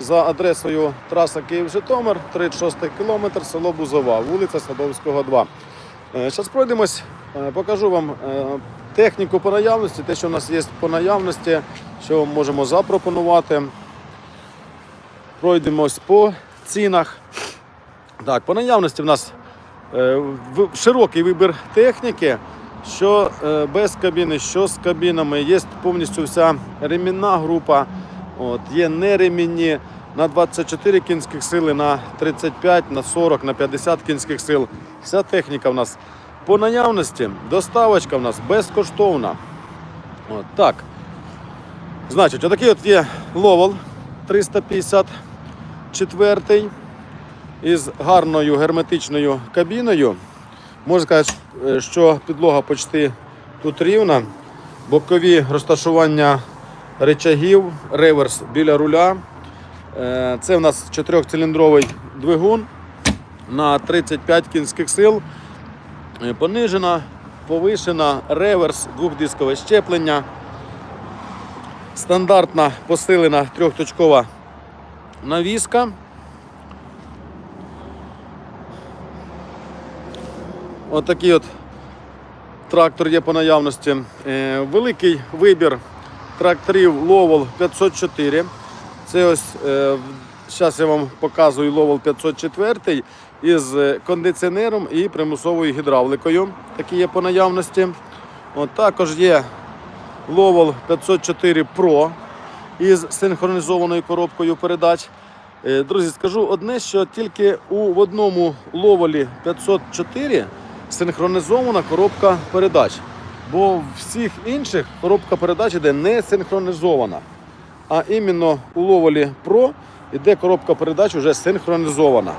За адресою траса Київ-Житомир, 36 кілометр, село Бузова, вулиця Садовського, 2. Зараз пройдемось, е, покажу вам е, техніку по наявності, те, що у нас є по наявності, що можемо запропонувати. Пройдемось по цінах. Так, по наявності в нас е, широкий вибір техніки, що е, без кабіни, що з кабінами. Є повністю вся ремінна група. От, є неремінні на 24 кінських сили, на 35, на 40, на 50 кінських сил. Вся техніка в нас по наявності. Доставочка в нас безкоштовна. От, так. Значить, отакий от є ловол 354 із гарною герметичною кабіною. Можна сказати, е, що підлога почти тут рівна. Бокові розташування речагів, реверс біля руля. Е, Це в нас чотирьохциліндровий двигун на 35 кінських сил. Е, Понижена, повишена, реверс, двохдискове щеплення. Стандартна посилена трьохточкова навіска. Отакий от трактор є по наявності. Е, Великий вибір тракторів Ловол 504. Це ось зараз я вам показую Ловол 504 із е, кондиціонером і примусовою гідравликою. Такі є по наявності. От також є Ловол 504 Pro із синхронізованою коробкою передач. Е, Друзі, скажу одне, що тільки у в одному ловолі 504 синхронізована коробка передач. Бо в всіх інших коробка передач іде не синхронізована. А іменно у ловолі Pro іде коробка передач вже синхронізована.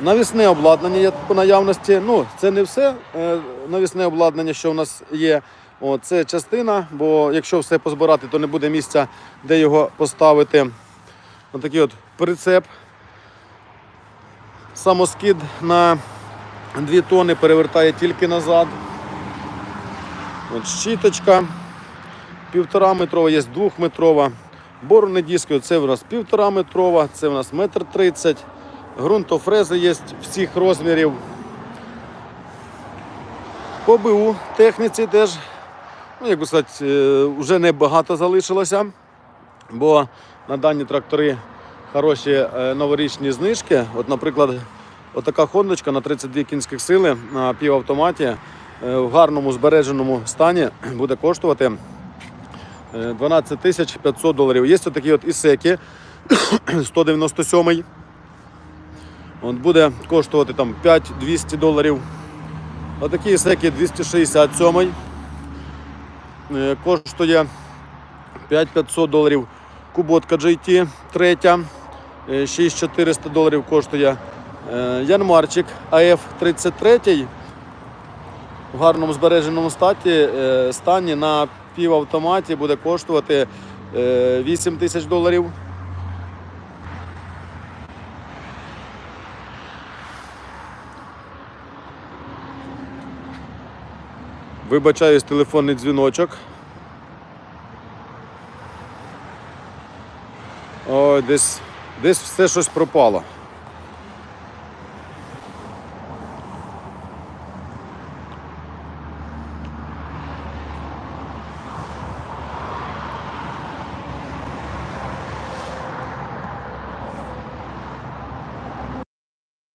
Навісне обладнання є по наявності. Ну, це не все е, навісне обладнання, що в нас є. О, це частина, бо якщо все позбирати, то не буде місця, де його поставити. Отакий от прицеп. Самоскид на 2 тони перевертає тільки назад. От щіточка. Півтора метрова, є двохметрова. Борний диск, це в нас півтора метрова, це в нас метр тридцять. Ґрунтофрези є всіх розмірів. По БУ техніці теж, ну, як би сказати, е, вже не багато залишилося, бо на дані трактори хороші е, новорічні знижки. От, наприклад, отака хондочка на 32 кінських сили на півавтоматі в гарному збереженому стані буде коштувати е, 12 тисяч 500 доларів. Є такі от ісеки 197 От буде коштувати там 5-200 доларів. Отакі ісеки 267 е, коштує 5500 доларів. Куботка GT третя, е, 6400 доларів коштує. Е, Янмарчик АФ 33 в гарному збереженому статі, е, стані на півавтоматі буде коштувати е, 8 тисяч доларів. Вибачаюсь, телефонний дзвіночок. Ой, десь, десь все щось пропало.